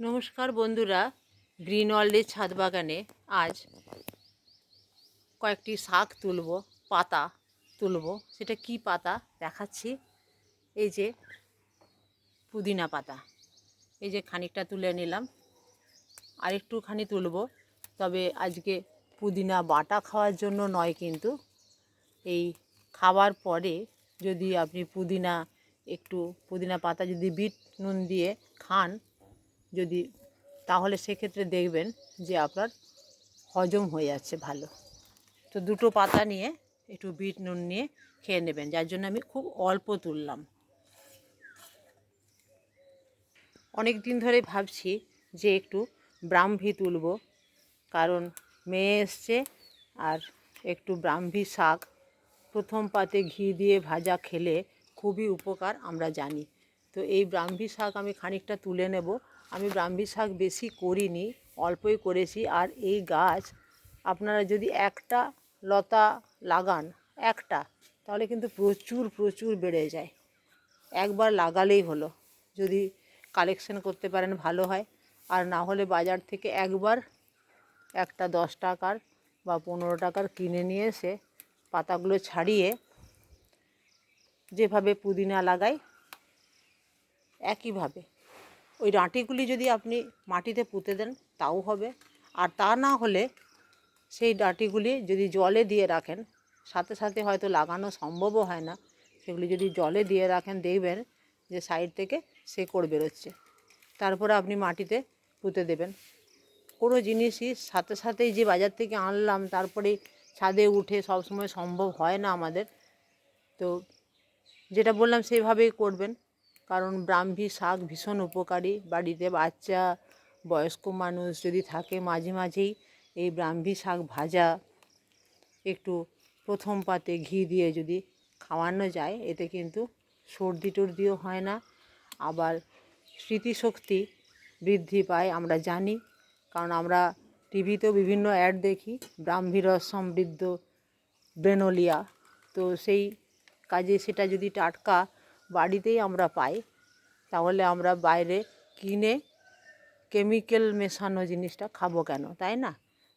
নমস্কার বন্ধুরা, গ্রিন ওয়ার্ল্ডের ছাদ বাগানে আজ কয়েকটি শাক তুলব, পাতা তুলব। সেটা কি পাতা? দেখাচ্ছি। এই যে পুদিনা পাতা। এই যে খানিকটা তুলে নিলাম। আর একটুখানি তুলব। তবে আজকে পুদিনা বাটা খাওয়ার জন্য নয় কিন্তু। এই খাবার পরে যদি আপনি পুদিনা, একটু পুদিনা পাতা যদি বিট নুন দিয়ে খান যদি, তাহলে সেক্ষেত্রে দেখবেন যে আপনার হজম হয়ে যাচ্ছে ভালো। তো দুটো পাতা নিয়ে একটু বিট নুন নিয়ে খেয়ে নেবেন, যার জন্য আমি খুব অল্প তুললাম। অনেক দিন ধরে ভাবছি যে একটু ব্রাহ্মী তুলব, কারণ মেয়ে এসছে আর একটু ব্রাহ্মী শাক। প্রথম পাতে ঘি দিয়ে ভাজা খেলে খুবই উপকার, আমরা জানি। তো এই ব্রাহ্মী শাক আমি খানিকটা তুলে নেব। আমি ব্রাহ্মী শাক বেশি করিনি, অল্পই করেছি। আর এই গাছ আপনারা যদি একটা লতা লাগান, একটা, তাহলে কিন্তু প্রচুর প্রচুর বেড়ে যায়। একবার লাগালেই হলো। যদি কালেকশন করতে পারেন, ভালো হয়। আর না হলে বাজার থেকে একবার একটা দশ টাকার বা পনেরো টাকার কিনে নিয়ে এসে পাতাগুলো ছাড়িয়ে যেভাবে পুদিনা লাগাই একইভাবে। ওই ডাঁটিগুলি যদি আপনি মাটিতে পুঁতে দেন, তাও হবে। আর তা না হলে সেই ডাঁটিগুলি যদি জলে দিয়ে রাখেন, সাথে সাথে হয়তো লাগানো সম্ভবও হয় না। সেগুলি যদি জলে দিয়ে রাখেন, দেখবেন যে সাইড থেকে সে শেকড় বেরোচ্ছে। তারপরে আপনি মাটিতে পুঁতে দেবেন। কোনো জিনিসই সাথে সাথেই যে বাজার থেকে আনলাম, তারপরে ছাদে উঠে সব সময় সম্ভব হয় না আমাদের। তো যেটা বললাম, সেইভাবেই করবেন। কারণ ব্রাহ্মী শাক ভীষণ উপকারী। বাড়িতে বাচ্চা, বয়স্ক মানুষ যদি থাকে মাঝে মাঝেই এই ব্রাহ্মী শাক ভাজা, একটু প্রথম পাতে ঘি দিয়ে যদি খাওয়ানো যায়, এতে কিন্তু সর্দি টর্দিও হয় না। আবার স্মৃতিশক্তি বৃদ্ধি পায়, আমরা জানি। কারণ আমরা টিভিতেও বিভিন্ন অ্যাড দেখি, ব্রাহ্মী রস সমৃদ্ধ, ব্রেনোলিয়া। তো সেই কাজে সেটা যদি টাটকা বাড়িতেই আমরা পাই, তাহলে আমরা বাইরে কিনে কেমিক্যাল মেশানো জিনিসটা খাব কেন, তাই না?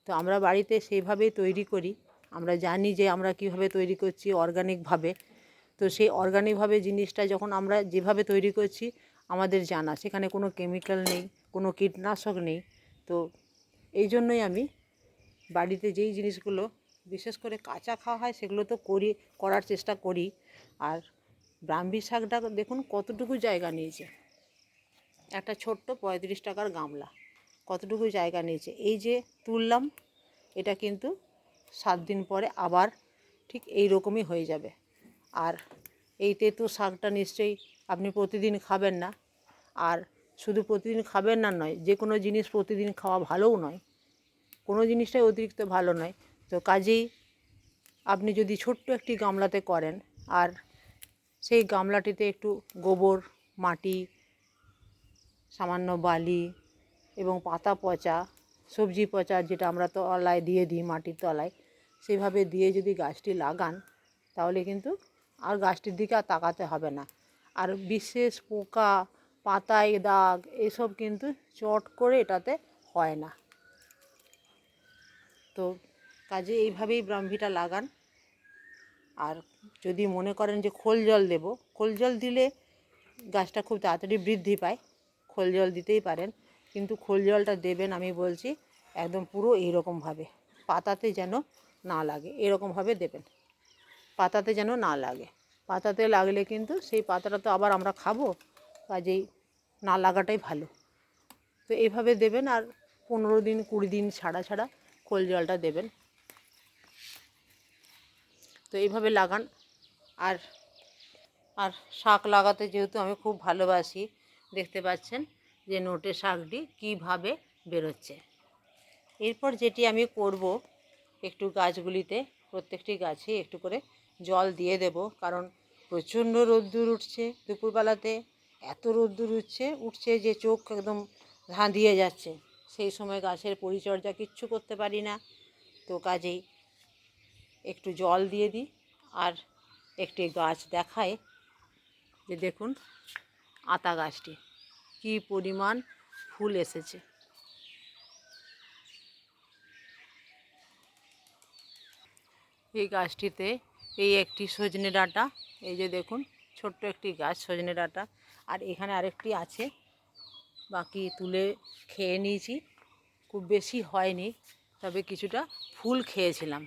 তো আমরা বাড়িতে সেইভাবেই তৈরি করি, আমরা জানি যে আমরা কীভাবে তৈরি করছি অর্গানিকভাবে তো সেই অর্গানিকভাবে জিনিসটা যখন আমরা যেভাবে তৈরি করছি, আমাদের জানা, সেখানে কোনো কেমিক্যাল নেই, কোনো কীটনাশক নেই। তো এই জন্যই আমি বাড়িতে যেই জিনিসগুলো, বিশেষ করে কাঁচা খাওয়া হয়, সেগুলো তো করি, করার চেষ্টা করি। আর ব্রাহ্মী শাকটা দেখুন কতটুকু জায়গা নিয়েছে। একটা ছোট্ট পঁয়ত্রিশ টাকার গামলা কতটুকু জায়গা নিয়েছে। এই যে তুললাম, এটা কিন্তু সাত দিন পরে আবার ঠিক এই রকমই হয়ে যাবে। আর এই তেঁতু শাকটা নিশ্চয়ই আপনি প্রতিদিন খাবেন না। আর শুধু প্রতিদিন খাবেন না নয়, যে কোনো জিনিস প্রতিদিন খাওয়া ভালোও নয়। কোনো জিনিসটাই অতিরিক্ত ভালো নয়। তো কাজেই আপনি যদি ছোট্ট একটি গামলাতে করেন, আর সেই গামলাটিতে একটু গোবর, মাটি, সামান্য বালি এবং পাতা পচা, সবজি পচা যেটা আমরা তলায় দিয়ে দিই, মাটির তলায়, সেভাবে দিয়ে যদি গাছটি লাগান, তাহলে কিন্তু আর গাছটির দিকে আর তাকাতে হবে না। আর বিশেষ পোকা, পাতায় দাগ, এসব কিন্তু চট করে এটাতে হয় না। তো কাজে এইভাবেই ব্রাহ্মীটা লাগান। আর যদি মনে করেন যে খোল জল দেব, খোল জল দিলে গাছটা খুব তাড়াতাড়ি বৃদ্ধি পায়, খোল জল দিতেই পারেন। কিন্তু খোল জলটা দেবেন আমি বলছি একদম পুরো এইরকমভাবে পাতাতে যেন না লাগে, এরকমভাবে দেবেন। পাতাতে যেন না লাগে, পাতাতে লাগলে কিন্তু সেই পাতাটা তো আবার আমরা খাব, কাজেই না লাগাটাই ভালো। তো এইভাবে দেবেন আর পনেরো দিন, কুড়ি দিন ছাড়া ছাড়া খোল জলটা দেবেন। তো এইভাবে লাগান। আর আর শাক লাগাতে যেহেতু আমি খুব ভালোবাসি, দেখতে পাচ্ছেন যে নোটে শাকটি কীভাবে বেরোচ্ছে। এরপর যেটি আমি করব, একটু গাছগুলিতে, প্রত্যেকটি গাছে একটু করে জল দিয়ে দেব, কারণ প্রচণ্ড রোদ্দুর উঠছে দুপুরবেলাতে, এত রোদ্দুর উঠছে উঠছে যে চোখ একদম ধাঁধিয়ে যাচ্ছে। সেই সময় গাছের পরিচর্যা কিচ্ছু করতে পারি না। তো কাজেই একটু জল দিয়ে দিই আর একটি গাছ দেখায় যে দেখুন আতা গাছটি, কি পরিমাণ ফুল এসেছে। এই গাছটিতে এই একটি সজনে ডাঁটা, এই যে দেখুন ছোট্ট একটি গাছ সজনে ডাঁটা, আর এখানে আরেকটি আছে, বাকি তুলে খেয়ে নিয়েছি, খুব বেশি হয়নি, তবে কিছুটা ফুল খেয়েছিলাম।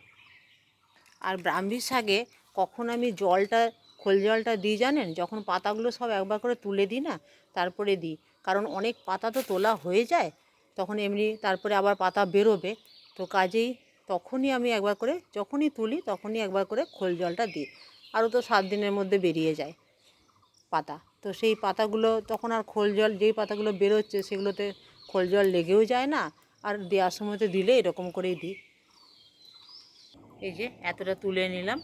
আর ব্রাহ্মী শাকে কখন আমি জলটা, খোল জলটা দিই জানেন? যখন পাতাগুলো সব একবার করে তুলে দিই না, তারপরে দিই। কারণ অনেক পাতা তো তোলা হয়ে যায়, তখন এমনি তারপরে আবার পাতা বেরোবে। তো কাজেই তখনই আমি একবার করে, যখনই তুলি তখনই একবার করে খোল জলটা দিই। আরও তো সাত দিনের মধ্যে বেরিয়ে যায় পাতা। তো সেই পাতাগুলো, তখন আর খোল জল, যেই পাতাগুলো বেরোচ্ছে সেগুলোতে খোল জল লেগেও যায় না, আর দেওয়ার সময়তে দিলে এরকম করেই দিই। এই যে এতটা তুলে নিলাম।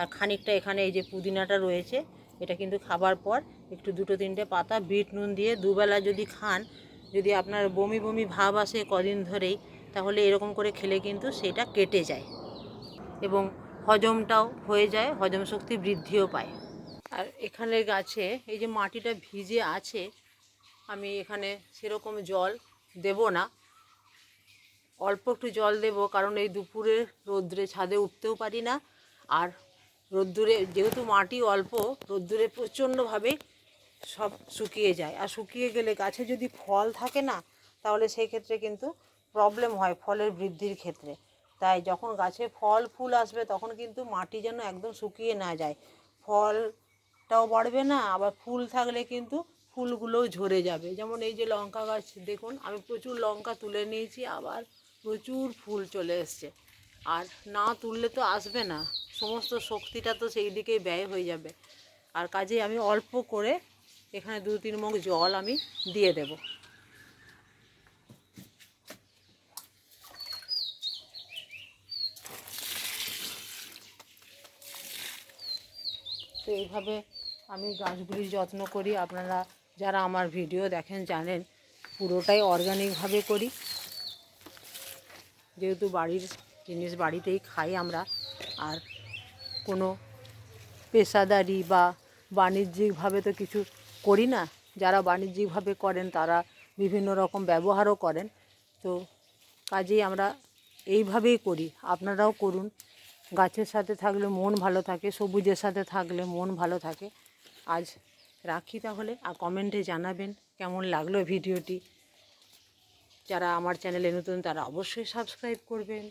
আর খানিকটা এখানে এই যে পুদিনাটা রয়েছে, এটা কিন্তু খাবার পর একটু দুটো তিনটে পাতা, বিট নুন দিয়ে দুবেলা যদি খান, যদি আপনার বমি বমি ভাব আসে কদিন ধরেই, তাহলে এরকম করে খেলে কিন্তু সেটা কেটে যায় এবং হজমটাও হয়ে যায়, হজম শক্তি বৃদ্ধিও পায়। আর এখানে গাছে এই যে মাটিটা ভিজে আছে, আমি এখানে সেরকম জল দেব না। অল্প একটু জল দেবো, কারণ এই দুপুরে রোদ্রে ছাদে উঠতেও পারি না। আর রোদ্দুরে, যেহেতু মাটি অল্প, রোদ্দুরে প্রচণ্ডভাবে সব শুকিয়ে যায়। আর শুকিয়ে গেলে গাছে যদি ফল থাকে না, তাহলে সেই ক্ষেত্রে কিন্তু প্রবলেম হয়, ফলের বৃদ্ধির ক্ষেত্রে। তাই যখন গাছে ফল, ফুল আসবে, তখন কিন্তু মাটি যেন একদম শুকিয়ে না যায়। ফলটাও বাড়বে না, আবার ফুল থাকলে কিন্তু ফুলগুলোও ঝরে যাবে। যেমন এই যে লঙ্কা গাছ, দেখুন, আমি প্রচুর লঙ্কা তুলে নিয়েছি, আবার প্রচুর ফুল চলে এসছে। আর না তুললে তো আসবে না। সমস্ত শক্তিটা তো সেই দিকেই ব্যয় হয়ে যাবে। আর কাজেই আমি অল্প করে এখানে দু তিন মুখ জল আমি দিয়ে দেব। তো এইভাবে আমি গাছগুলির যত্ন করি। আপনারা যারা আমার ভিডিও দেখেন, জানেন, পুরোটাই অর্গানিকভাবে করি। যেহেতু বাড়ির জিনিস বাড়িতেই খাই আমরা, আর কোনো পেশাদারি বা বাণিজ্যিকভাবে তো কিছু করি না। যারা বাণিজ্যিকভাবে করেন, তারা বিভিন্ন রকম ব্যবহারও করেন। তো কাজেই আমরা এইভাবেই করি। আপনারাও করুন। গাছের সাথে থাকলে মন ভালো থাকে, সবুজের সাথে থাকলে মন ভালো থাকে। আজ রাখি তাহলে, আর কমেন্টে জানাবেন কেমন লাগল ভিডিওটি। যারা আমার চ্যানেলে নতুন তারা অবশ্যই সাবস্ক্রাইব করবেন।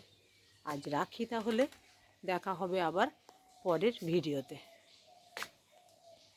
আজ রাখি তাহলে, দেখা হবে আবার পরের ভিডিওতে।